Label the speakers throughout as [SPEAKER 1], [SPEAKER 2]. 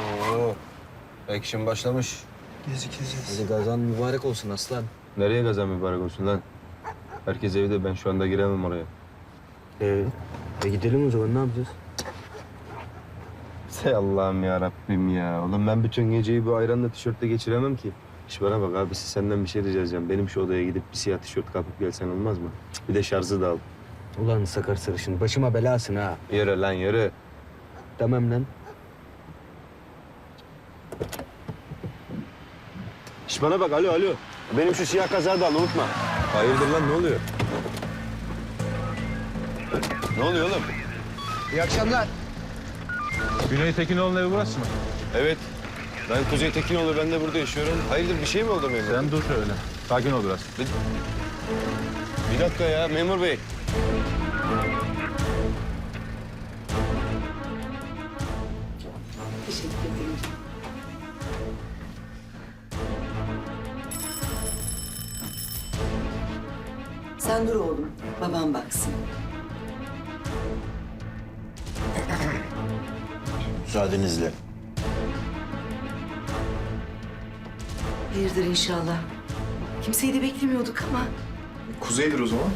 [SPEAKER 1] Oo. Action başlamış.
[SPEAKER 2] Gezik gezeceğiz.
[SPEAKER 3] Hadi gazan mübarek olsun aslan.
[SPEAKER 1] Nereye kazan mübarek olsun lan? Herkes evde ben şu anda giremem oraya.
[SPEAKER 3] Ee, e gidelim o zaman ne yapacağız?
[SPEAKER 1] Say Allah'ım ya Rabbim ya. Oğlum ben bütün geceyi bu ayranla tişörtle geçiremem ki. İş bana bak abisi senden bir şey rica edeceğim. Benim şu odaya gidip bir siyah tişört kapıp gelsen olmaz mı? Bir de şarjı da al.
[SPEAKER 3] Ulan sakar sarışın başıma belasın ha.
[SPEAKER 1] Yürü lan yürü.
[SPEAKER 3] Tamam lan.
[SPEAKER 1] İş bana bak alo alo. Benim şu siyah kazağı da al unutma. Hayırdır lan ne oluyor? Ne oluyor oğlum?
[SPEAKER 3] İyi akşamlar.
[SPEAKER 4] Güney Tekinoğlu'nun evi burası mı?
[SPEAKER 1] Evet. Ben Kuzey Tekinoğlu ben de burada yaşıyorum. Hayırdır bir şey mi oldu memur?
[SPEAKER 4] Sen dur şöyle. Sakin ol biraz.
[SPEAKER 1] Bir dakika ya memur bey.
[SPEAKER 5] Sen dur oğlum, babam baksın.
[SPEAKER 6] Müsaadenizle.
[SPEAKER 5] Hayırdır inşallah. Kimseyi de beklemiyorduk ama.
[SPEAKER 2] Kuzey'dir o zaman.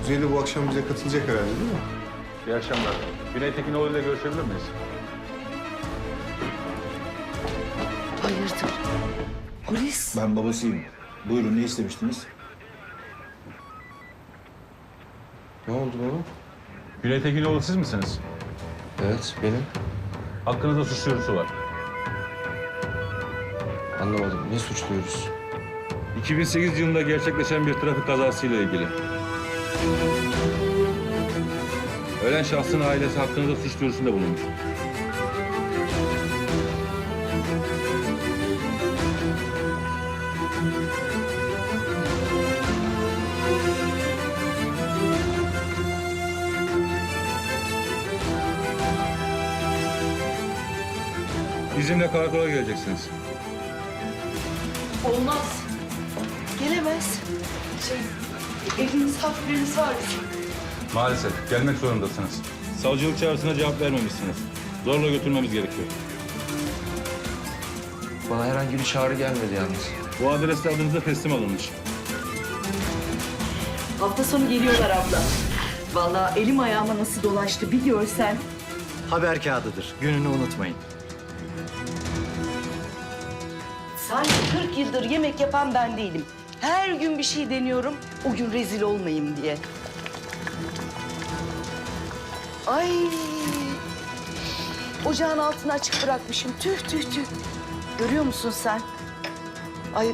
[SPEAKER 2] Kuzey de bu akşam bize katılacak herhalde değil mi?
[SPEAKER 4] İyi akşamlar. Güney Tekinoğlu ile görüşebilir miyiz?
[SPEAKER 5] Hayırdır? Polis.
[SPEAKER 6] Ben babasıyım. Buyurun ne istemiştiniz?
[SPEAKER 1] Ne oldu baba?
[SPEAKER 4] Güney Tekinoğlu siz misiniz?
[SPEAKER 1] Evet benim.
[SPEAKER 4] Hakkınızda suç duyurusu var.
[SPEAKER 1] Anlamadım. Ne suçluyoruz?
[SPEAKER 4] 2008 yılında gerçekleşen bir trafik kazasıyla ilgili. Ölen şahsın ailesi hakkınızda suç duyurusunda bulunmuş. Bizimle karakola geleceksiniz.
[SPEAKER 5] Olmaz. Gelemez. Şey, evin misafirleriniz var.
[SPEAKER 4] Maalesef gelmek zorundasınız. Savcılık çağrısına cevap vermemişsiniz. Zorla götürmemiz gerekiyor.
[SPEAKER 7] Bana herhangi bir çağrı gelmedi yalnız.
[SPEAKER 4] Bu adreste adınıza teslim alınmış.
[SPEAKER 5] Hafta sonu geliyorlar abla. Vallahi elim ayağıma nasıl dolaştı bir görsen.
[SPEAKER 6] Haber kağıdıdır. Gününü unutmayın.
[SPEAKER 5] Yıldır yemek yapan ben değilim. Her gün bir şey deniyorum, o gün rezil olmayayım diye. Ay! Ocağın altını açık bırakmışım. Tüh tüh tüh. Görüyor musun sen? Ay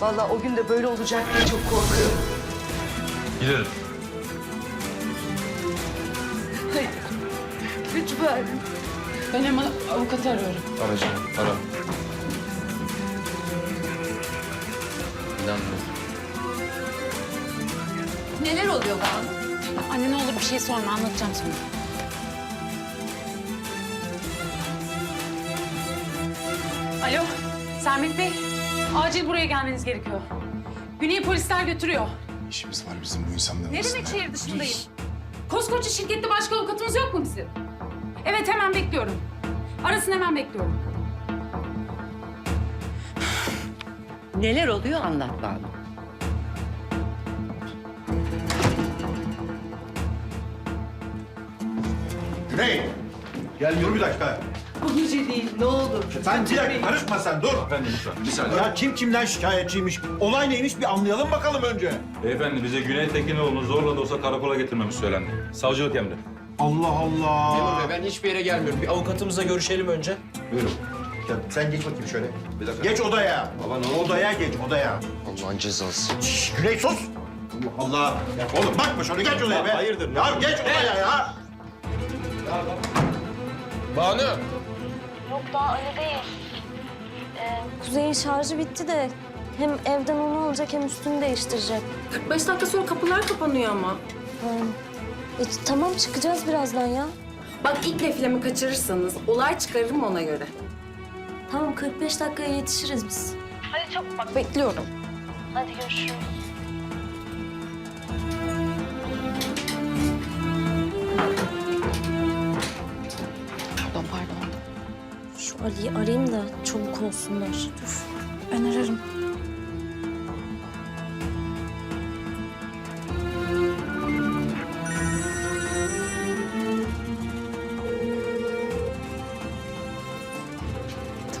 [SPEAKER 5] vallahi o gün de böyle olacak diye çok korkuyorum.
[SPEAKER 4] Gidelim.
[SPEAKER 5] Hayır. Lütfen.
[SPEAKER 8] Ben hemen avukatı arıyorum.
[SPEAKER 7] Arayacağım, ara. İnanmıyorum.
[SPEAKER 8] Neler oluyor Banu? Anne ne olur bir şey sorma anlatacağım sana. Alo Sermet Bey. Acil buraya gelmeniz gerekiyor. Güney polisler götürüyor.
[SPEAKER 2] İşimiz var bizim bu insanların.
[SPEAKER 8] Ne demek şehir dışındayım? Koskoca şirkette başka avukatımız yok mu bizim? Evet hemen bekliyorum. Arasın hemen bekliyorum.
[SPEAKER 9] Neler oluyor anlat bana.
[SPEAKER 6] Güney! Gel yürü bir dakika.
[SPEAKER 5] Bu gece değil ne olur.
[SPEAKER 6] Sen bir dakika karışma sen dur.
[SPEAKER 4] Efendim lütfen. Bir saniye.
[SPEAKER 6] Ya kim kimden şikayetçiymiş? Olay neymiş bir anlayalım bakalım önce.
[SPEAKER 4] Beyefendi bize Güney Tekinoğlu'nu zorla da olsa karakola getirmemiz söylendi. Savcılık emri.
[SPEAKER 6] Allah Allah.
[SPEAKER 7] Memur Bey ben hiçbir yere gelmiyorum. Bir avukatımızla görüşelim önce.
[SPEAKER 6] Buyurun. Gel, Sen geç bakayım şöyle. Bir dakika. Geç odaya. Baba ne Odaya geç odaya.
[SPEAKER 7] Allah'ın cezası.
[SPEAKER 6] Şşş, Güney sus. Allah Allah. Ya oğlum bakma şöyle geç odaya be. Hayırdır? Ya geç odaya ya.
[SPEAKER 7] Banu!
[SPEAKER 10] Yok daha öyle değil. Ee, Kuzey'in şarjı bitti de hem evden onu alacak hem üstünü değiştirecek.
[SPEAKER 8] 45 dakika sonra kapılar kapanıyor ama.
[SPEAKER 10] E, tamam çıkacağız birazdan ya.
[SPEAKER 8] Bak ilk defilemi kaçırırsanız olay çıkarırım ona göre.
[SPEAKER 10] Tamam 45 dakikaya yetişiriz biz. Hadi çabuk bak bekliyorum. Hadi görüşürüz. Pardon pardon. Şu Ali'yi arayayım da çabuk olsunlar. Dur.
[SPEAKER 8] Ben ararım.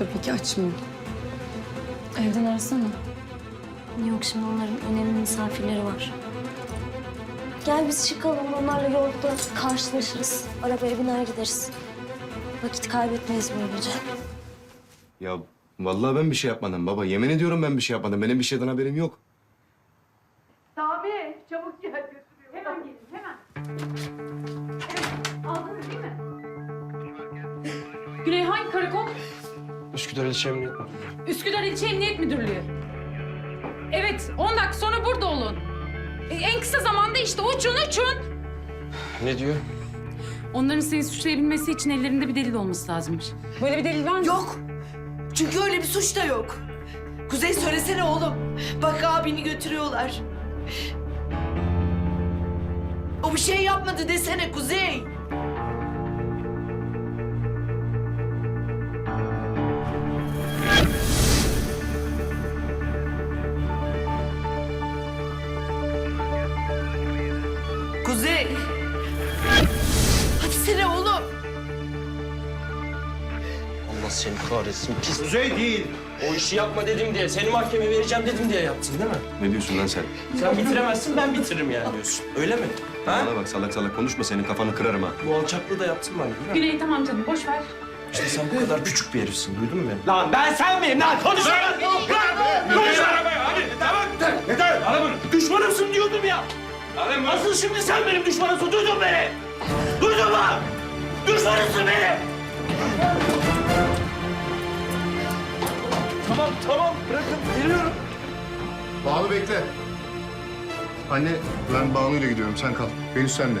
[SPEAKER 8] Tabii ki açmıyor. Evden arasana.
[SPEAKER 10] Yok şimdi onların önemli misafirleri var. Gel biz çıkalım onlarla yolda karşılaşırız. Arabaya biner gideriz. Vakit kaybetmeyiz böylece.
[SPEAKER 1] Ya vallahi ben bir şey yapmadım baba. Yemin ediyorum ben bir şey yapmadım. Benim bir şeyden haberim yok.
[SPEAKER 8] Sami çabuk gel götürüyor. Hemen gelin hemen. Evet aldınız değil mi? Güney hangi karakol?
[SPEAKER 7] Üsküdar İlçe Emniyet
[SPEAKER 8] Üsküdar İlçe Emniyet Müdürlüğü. Evet 10 dakika sonra burada olun. E, en kısa zamanda işte uçun uçun.
[SPEAKER 7] Ne diyor?
[SPEAKER 8] Onların seni suçlayabilmesi için ellerinde bir delil olması lazımmış. Böyle bir delil var mı?
[SPEAKER 5] Yok. Çünkü öyle bir suç da yok. Kuzey söylesene oğlum. Bak abini götürüyorlar. O bir şey yapmadı desene Kuzey. Kuzey. Hadi sene oğlum.
[SPEAKER 7] Allah seni kahretsin pis.
[SPEAKER 6] Kuzey değil.
[SPEAKER 7] O işi yapma dedim diye, seni mahkemeye vereceğim dedim diye yaptın değil mi?
[SPEAKER 1] Ne diyorsun lan sen?
[SPEAKER 7] Sen bitiremezsin, ben bitiririm yani diyorsun. Öyle mi? Ha?
[SPEAKER 1] Bana bak salak salak konuşma senin kafanı kırarım ha.
[SPEAKER 7] Bu alçaklığı da yaptın bana değil mi?
[SPEAKER 8] Güney tamam canım boş ver.
[SPEAKER 7] İşte sen bu kadar küçük bir herifsin, duydun mu beni?
[SPEAKER 6] Lan ben sen miyim lan? Konuşma. Konuşma arabaya hadi. Tamam. Yeter. Ara bunu.
[SPEAKER 7] Düşmanımsın diyordum ya. Asıl şimdi sen benim düşmanımsın, duydun beni. Duydun mu? Düşmanımsın benim. Tamam, tamam. Bırakın, geliyorum.
[SPEAKER 2] Banu bekle. Anne ben Banu ile gidiyorum sen kal. Venüs sen de.